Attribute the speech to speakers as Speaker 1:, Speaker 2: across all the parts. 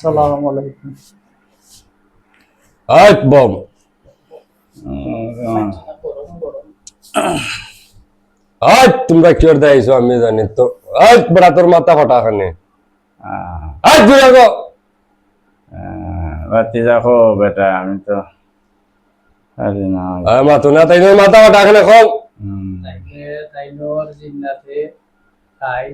Speaker 1: সালাম আলাইকুম।
Speaker 2: বম। তোমরা কি করতে আইছো? আমি জানি তো। বড়া তোর মাথা ফাটা খানে দূরে গো
Speaker 3: বাতি দেখো বেটা আমি তো আরে না।
Speaker 2: আর মাথা না তাই মাথা ফাটা খানে খাও
Speaker 3: হুম।
Speaker 1: তাইলে তাইনোর জিন্নাতে খাই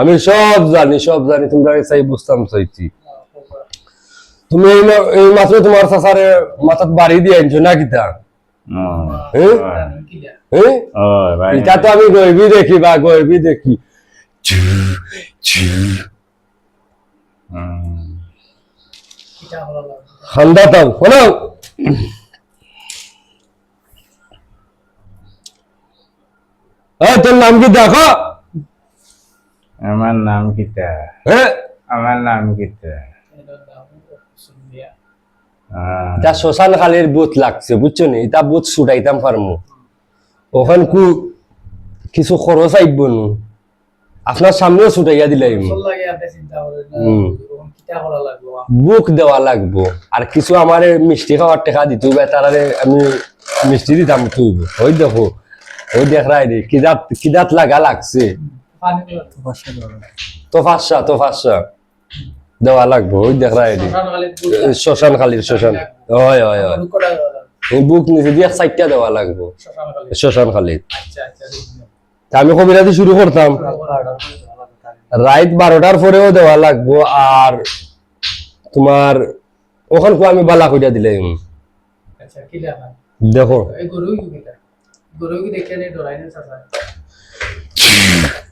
Speaker 2: আমি সব জানি সব জানি তোমরা চাই বুঝতাম চাইছি। তুমি এই মাত্র তোমার চাচারে মাথাত বাড়ি দিয়ে আনছো না কিতা
Speaker 3: ও,
Speaker 2: হ্যাঁ?
Speaker 1: কিলা
Speaker 2: হ্যাঁ?
Speaker 3: ও, ভাই।
Speaker 2: এটা তো আমি গর্বি দেখি বা গর্বি দেখি। তোর নাম কি দেখো?
Speaker 3: আমার নাম
Speaker 2: হ্যাঁ
Speaker 3: আমার নাম আহ,
Speaker 2: এটা শ্মশান খালির বুথ লাগছে বুঝছ নি? এটা বুথ ছুটাইতাম পারমু ওখান কু কিছু খরচ আইব নু? আপনার সামনেও ছুটাইয়া দিলাই বুক দেওয়া লাগবো। আর কিছু আমার মিষ্টি খাওয়ার টাকা দিতে হবে তারারে আমি মিষ্টি দিতাম তুইব ওই দেখো। ওই দেখ রাই রে কিদাত কিদাত লাগা লাগছে।
Speaker 1: পানি দিলাম তো পাঁচশো টাকা
Speaker 2: তো ফাঁসা তো ফাঁসা দেওয়া লাগবো ওই দেখ রাই রে শ্মশান খালির শ্মশান হয় হয় হয়। বুক নিচে দিয়ে চারটা দেওয়া লাগবো। শ্মশান খালির আমি কবিরাজি শুরু করতাম। রাত বারোটার পরেও দেওয়া লাগবো আর তোমার ওখান কো আমি বালা কইরা দিলাম।
Speaker 1: আচ্ছা
Speaker 2: দেখো।
Speaker 1: গরু গরু দেখে ডরাই না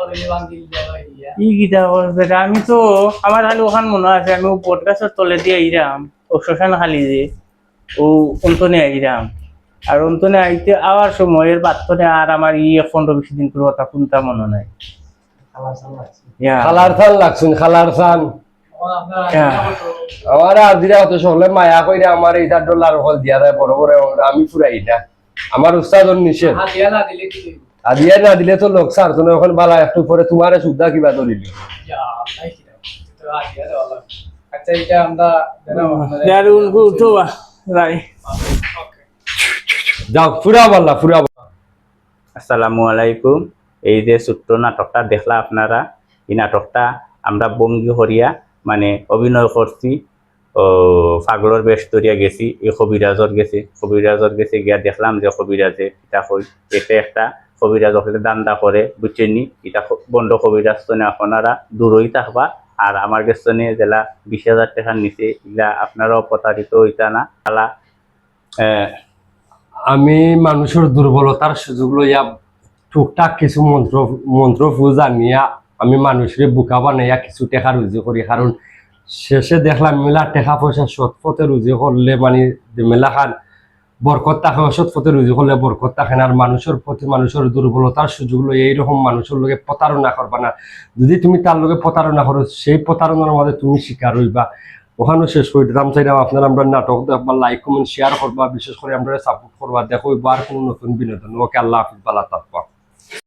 Speaker 1: করে ইয়া
Speaker 3: ই গীতা বেটা আমি তো আমার খালি ওখান মনে আছে আমি পডকাস্টের তলে দিয়ে আইরাম ও শ্মশান খালি যে ও অন্তনে আইরাম আর অন্তনে আইতে আওয়ার সময়ের বাচ্চনে আর আমার ই পনেরো বিশ দিন পুরো কথা কোনটা মনে নাই। ইয়া।
Speaker 2: খালার থান লাগছুন খালার থান। আমার দিরা সকলে মায়া কইরা আমার এইটা ডলার হল দিয়া দেয় বড় বড় আমি না আমার উস্তাদর নিষেধ
Speaker 1: দিয়া না দিলে
Speaker 2: দিলে তো লোক সার তুমি ওখানে বালা একটু পরে তোমারে সুদ্ধা কিবা
Speaker 1: তো লাগবে আচ্ছা এটা আমরা দেনা
Speaker 3: যার রাই
Speaker 2: যাও ফুরা বাল্লা ফুরা
Speaker 3: আসসালামু আলাইকুম। এই যে ছোট্ট নাটকটা দেখলা আপনারা এই নাটকটা আমরা বঙ্গি হরিয়া মানে অভিনয় করছি ও পাগলর বেশ ধরিয়া গেছি এই কবিরাজর গেছি। কবিরাজর গেছি গিয়া দেখলাম যে কবিরাজে এটা কই এটা একটা কবিরাজ হলে দান্দা করে, বুঝছেনি এটা বন্ধ কবিরাজ তো না আপনারা দূরই থাকবা। আর আমার কাছে জেলা বিশ হাজার টাকার নিচে, এগুলা আপনারাও প্রতারিত হইতা না। তালা
Speaker 2: আমি মানুষের দুর্বলতার সুযোগ লইয়া টুকটাক কিছু মন্ত্র মন্ত্র পূজা নিয়া আমি মানুষের বোকা বানাইয়া কিছু টেকা রুজি করি। কারণ শেষে দেখলাম মেলা টেকা পয়সা সৎ পথে রুজি করলে মানে মেলা খান বরকত থাকে অসৎ পথে রুজু করলে বরকত থাকে না। আর মানুষের প্রতি মানুষের দুর্বলতার সুযোগ লো এইরকম মানুষের লোকে প্রতারণা করবা না। যদি তুমি তার লোকে প্রতারণা করো, সেই প্রতারণার মধ্যে তুমি শিকার হইবা। ওখানে শেষ করে দিতাম চাইলাম আপনারা আমরা নাটক দেখবা লাইক কমেন্ট শেয়ার করবা। বিশেষ করে আমরা সাপোর্ট করবা, দেখো আর কোনো নতুন বিনোদন। ওকে, আল্লাহ হাফিজ বালা থাকবা।